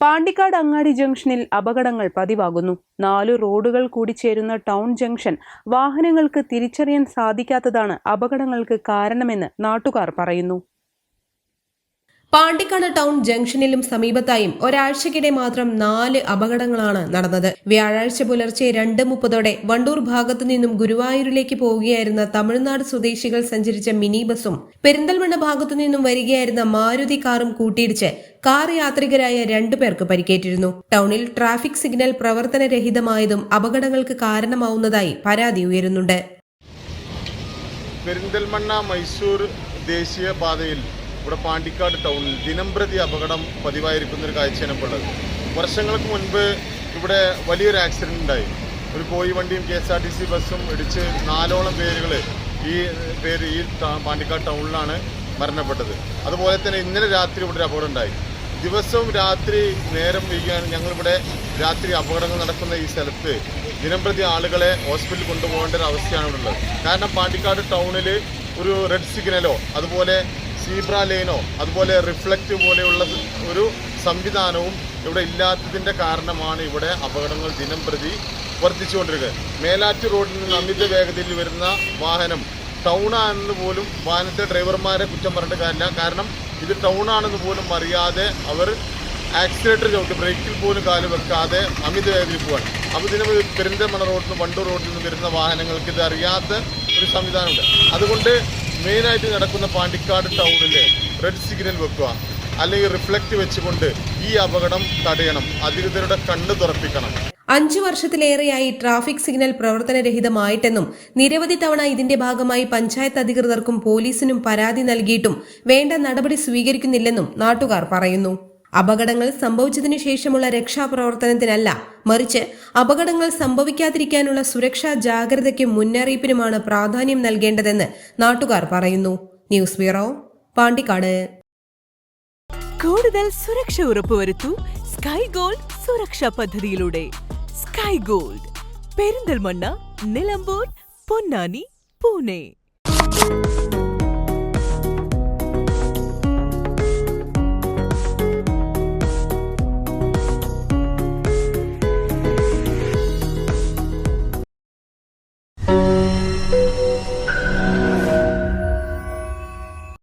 പാണ്ടിക്കാട് അങ്ങാടി ജംഗ്ഷനിൽ അപകടങ്ങൾ പതിവാകുന്നു. നാല് റോഡുകൾ കൂടി ചേരുന്ന ടൗൺ ജംഗ്ഷൻ വാഹനങ്ങൾക്ക് തിരിച്ചറിയാൻ സാധിക്കാത്തതാണ് അപകടങ്ങൾക്ക് കാരണമെന്ന് നാട്ടുകാർ പറയുന്നു. പാണ്ടിക്കാട് ടൗൺ ജംഗ്ഷനിലും സമീപത്തായും ഒരാഴ്ചക്കിടെ മാത്രം നാല് അപകടങ്ങളാണ് നടന്നത്. വ്യാഴാഴ്ച പുലർച്ചെ രണ്ട് മുപ്പതോടെ വണ്ടൂർ ഭാഗത്തു നിന്നും ഗുരുവായൂരിലേക്ക് പോവുകയായിരുന്ന തമിഴ്നാട് സ്വദേശികൾ സഞ്ചരിച്ച മിനി ബസും പെരിന്തൽമണ്ണ ഭാഗത്തു നിന്നും വരികയായിരുന്ന മാരുതി കാറും കൂട്ടിയിടിച്ച് കാർ യാത്രികരായ രണ്ടു പേർക്ക് പരിക്കേറ്റിരുന്നു. ടൗണിൽ ട്രാഫിക് സിഗ്നൽ പ്രവർത്തനരഹിതമായതും അപകടങ്ങൾക്ക് കാരണമാവുന്നതായി പരാതി ഉയരുന്നുണ്ട്. പെരിന്തൽമണ്ണ മൈസൂർ ദേശീയ പാതയിൽ ഇവിടെ പാണ്ടിക്കാട് ടൗണിൽ ദിനംപ്രതി അപകടം പതിവായിരിക്കുന്ന ഒരു കാഴ്ചയാണ് ഇപ്പോൾ ഉള്ളത്. വർഷങ്ങൾക്ക് മുൻപ് ഇവിടെ വലിയൊരു ആക്സിഡന്റ് ഉണ്ടായി. ഒരു കോഴി വണ്ടിയും K S R T C ബസ്സും ഇടിച്ച് നാലോളം പേരുകൾ ഈ പേര് ഈ പാണ്ടിക്കാട് ടൗണിലാണ് മരണപ്പെട്ടത്. അതുപോലെ തന്നെ ഇന്നലെ രാത്രി ഇവിടെ ഒരു അപകടം ഉണ്ടായി. ദിവസവും രാത്രി നേരം വൈകിയാണ് ഞങ്ങളിവിടെ രാത്രി അപകടങ്ങൾ നടക്കുന്ന ഈ സ്ഥലത്ത് ദിനംപ്രതി ആളുകളെ ഹോസ്പിറ്റലിൽ കൊണ്ടുപോകേണ്ട ഒരു അവസ്ഥയാണ് ഇവിടെ ഉള്ളത്. കാരണം പാണ്ടിക്കാട് ടൗണിൽ ഒരു റെഡ് സിഗ്നലോ അതുപോലെ സീബ്ര ലൈനോ അതുപോലെ റിഫ്ലക്റ്റ് പോലെയുള്ള ഒരു സംവിധാനവും ഇവിടെ ഇല്ലാത്തതിന്റെ കാരണമാണ് ഇവിടെ അപകടങ്ങൾ ദിനം പ്രതി വർദ്ധിച്ചുകൊണ്ടിരിക്കുന്നത്. മേലാറ്റ് റോഡിൽ നിന്ന് അമിത വേഗതയിൽ വരുന്ന വാഹനം ടൗണാണെന്ന് പോലും വാഹനത്തെ ഡ്രൈവർമാരെ കുറ്റം പറഞ്ഞിട്ട് കാര്യമില്ല. കാരണം ഇത് ടൗണാണെന്ന് പോലും അറിയാതെ അവർ ആക്സിലേറ്റർ ചവിട്ടി ബ്രേക്കിൽ പോലും കാൽ വെക്കാതെ അമിത വേഗതയിൽ പോവാണ്. അപ്പോൾ ഇതിന് പെരിന്തൽമണ്ണ റോഡിൽ നിന്ന് വണ്ടൂർ റോഡിൽ നിന്ന് വരുന്ന വാഹനങ്ങൾക്ക് ഇത് അറിയാത്ത ഒരു സംവിധാനമുണ്ട്. അതുകൊണ്ട് മെയിനായിട്ട് നടക്കുന്ന പാണ്ടിക്കാട് ടൗണിൽ റെഡ് സിഗ്നൽ വെക്കുക. അല്ലെങ്കിൽ റിഫ്ലക്റ്റ് വെച്ചുകൊണ്ട് ഈ അപകടം തടയണം. അധികൃതരുടെ കണ്ണ് തുറപ്പിക്കണം. അഞ്ചു വർഷത്തിലേറെയായി ട്രാഫിക് സിഗ്നൽ പ്രവർത്തനരഹിതമായിട്ടെന്നും നിരവധി തവണ ഇതിന്റെ ഭാഗമായി പഞ്ചായത്ത് അധികൃതർക്കും പോലീസിനും പരാതി നൽകിയിട്ടും വേണ്ട നടപടി സ്വീകരിക്കുന്നില്ലെന്നും നാട്ടുകാർ പറയുന്നു. അപകടങ്ങൾ സംഭവിച്ചതിനു ശേഷമുള്ള രക്ഷാപ്രവർത്തനത്തിനല്ല മറിച്ച് അപകടങ്ങൾ സംഭവിക്കാതിരിക്കാനുള്ള സുരക്ഷാ ജാഗ്രതയ്ക്കും മുന്നറിയിപ്പിനുമാണ് പ്രാധാന്യം നൽകേണ്ടതെന്ന് നാട്ടുകാർ പറയുന്നു. News bureau Pandikkad. കൂടുതൽ സുരക്ഷ ഉറപ്പുവരുത്തൂ സ്കൈ ഗോൾഡ് സുരക്ഷാ പദ്ധതിയിലൂടെ. Sky gold Perinthalmanna Nilambur Ponnani Pune.